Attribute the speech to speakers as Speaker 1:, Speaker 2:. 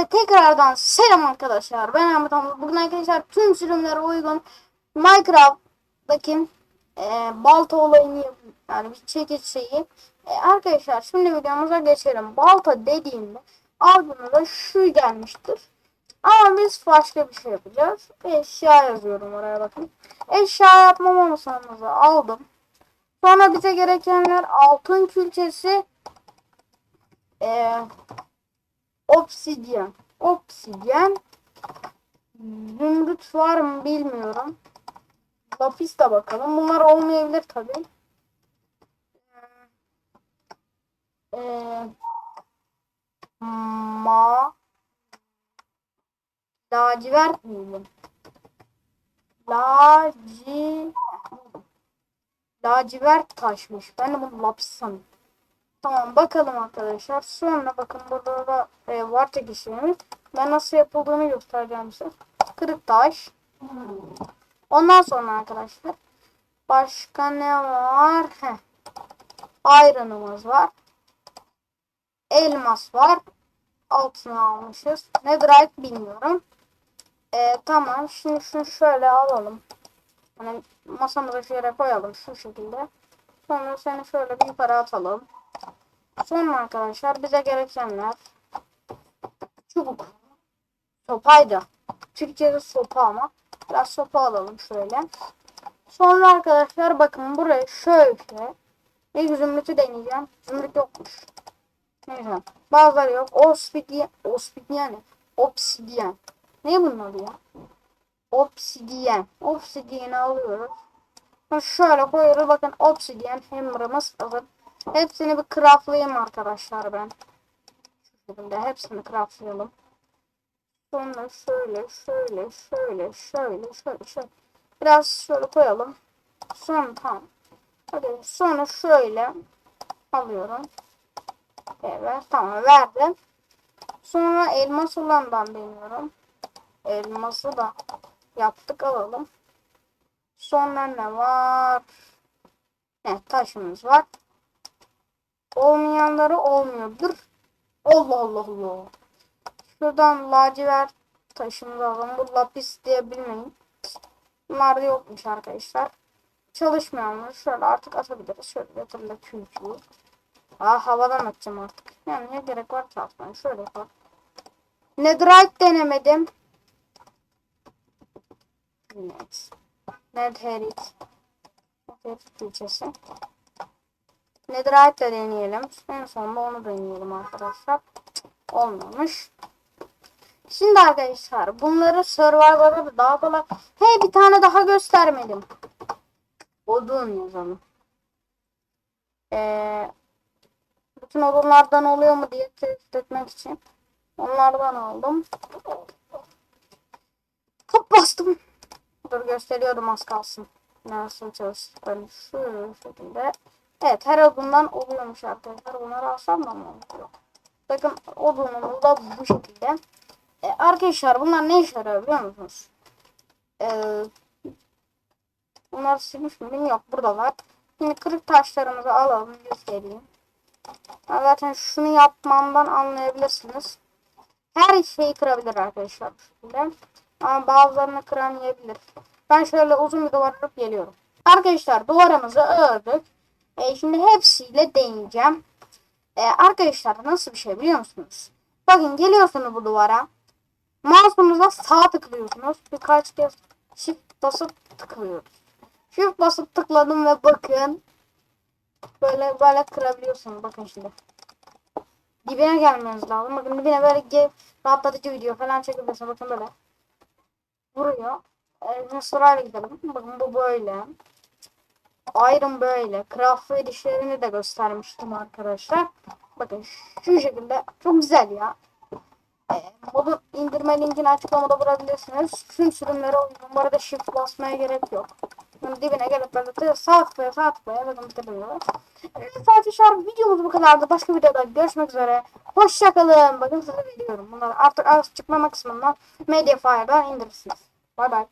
Speaker 1: Hepinize tekrardan selam arkadaşlar. Ben Ahmet Hamza. Bugün arkadaşlar tüm sürümlere uygun Minecraft'taki e, balta olayını. Yani bir çekiç şeyi. E, arkadaşlar şimdi videomuza geçelim. Balta dediğimde aklımıza şu gelmiştir. Ama biz başka bir şey yapacağız. Eşya yazıyorum oraya bakın. Eşya yapmama masamızı aldım. Sonra bize gerekenler altın külçesi, e, obsidyen, obsidyen, zümrüt var mı bilmiyorum. Lapis de bakalım. Bunlar olmayabilir tabi. Ee, ma lacivert miydi? Laci lacivert taşmış. Ben de bunu lapis sanıyorum. Tamam bakalım arkadaşlar. Sonra bakın burada da e, var çekişimiz. Ben nasıl yapıldığını göstereceğim size. Kırık taş. Ondan sonra arkadaşlar. Başka ne var? Heh. Iron'ımız var. Elmas var. Altını almışız. Netherite bilmiyorum. E, tamam. Şimdi şunu şöyle alalım. Hani masamıza şöyle koyalım şu şekilde. Sonra seni şöyle bir yukarı atalım. Sonra arkadaşlar bize gerekenler çubuk, sopaydı. Türkçe'de sopa ama biraz sopa alalım şöyle. Sonra arkadaşlar bakın buraya şöyle bir zümrütü deneyeceğim. Zümrüt yokmuş. Neyse. Bazıları yok. Obsidian. Obsidian. Obsidian. Ne bunun adı ya? Obsidian. Obsidian'ı alıyoruz. Şöyle koyuyoruz. Bakın obsidian hammer'ımız hazır. Hepsini bir craftlayayım arkadaşlar ben. Şekilde hepsini craftlayalım. Sonra şöyle şöyle şöyle şöyle şöyle şöyle. Biraz şöyle koyalım. Sonra tamam. Hadi sonra şöyle alıyorum. Evet tamam verdim. Sonra elmas olandan deniyorum. Elması da yaptık alalım. Sonra ne var? Ne taşımız var. Olmayanları olmuyordur. Allah Allah Allah. Şuradan lacivert taşımızı alalım. Bu lapis diye bilmeyin. Bunlar da yokmuş arkadaşlar. Çalışmayanları şöyle artık atabiliriz. Şöyle yatırla külçüyü. Aa havadan atacağım artık. Yani ne gerek var ki. Şöyle yapalım. Netherite denemedim. Evet. Netherite. Netherite külçesi. Netherite de deneyelim. En sonunda onu deneyelim arkadaşlar. Olmamış. Şimdi arkadaşlar bunları Survivor'da daha kolay. Hey bir tane daha göstermedim. Odun yazalım. Ee, bütün odunlardan oluyor mu diye test etmek için. Onlardan aldım. Hop bastım. Dur gösteriyordum az kalsın. Nasıl çalıştıklarını şu şekilde. Evet her odundan oluyormuş arkadaşlar. Bunları alsam da mı oluyor? Bakın odunumuz da bu şekilde. E, arkadaşlar bunlar ne işe yarıyor biliyor musunuz? E, bunlar silmiş miyim? Yok buradalar. Şimdi kırık taşlarımızı alalım göstereyim. Ben zaten şunu yapmamdan anlayabilirsiniz. Her şeyi kırabilir arkadaşlar bu şekilde. Ama bazılarını kıramayabilir. Ben şöyle uzun bir duvar örüp geliyorum. Arkadaşlar duvarımızı ördük. E, şimdi hepsiyle deneyeceğim. E, arkadaşlar nasıl bir şey biliyor musunuz? Bakın geliyorsunuz bu duvara. Mouse'unuzla sağ tıklıyorsunuz. Birkaç kez shift basıp tıklıyoruz. Shift basıp tıkladım ve bakın. Böyle böyle kırabiliyorsunuz. Bakın şimdi. Dibine gelmeniz lazım. Bakın dibine böyle ge- rahatlatıcı video falan çekebiliyorsunuz. Bakın böyle. Vuruyor. E, sırayla gidelim. Bakın bu böyle. Iron böyle. Craft edişlerini de göstermiştim arkadaşlar. Bakın şu şekilde. Çok güzel ya. E, modun indirme linkini açıklamada bulabilirsiniz. Tüm sürümlere uygun. Bu arada shift basmaya gerek yok. Yani dibine gelip böyle tık- sağ tıklaya sağ tıklaya bakın tıklıyor. Evet arkadaşlar videomuz bu kadardı. Başka videoda görüşmek üzere. Hoşçakalın. Bakın size veriyorum. Bunları artık az çıkmama kısmından Mediafire'dan indirirsiniz. Bay bay.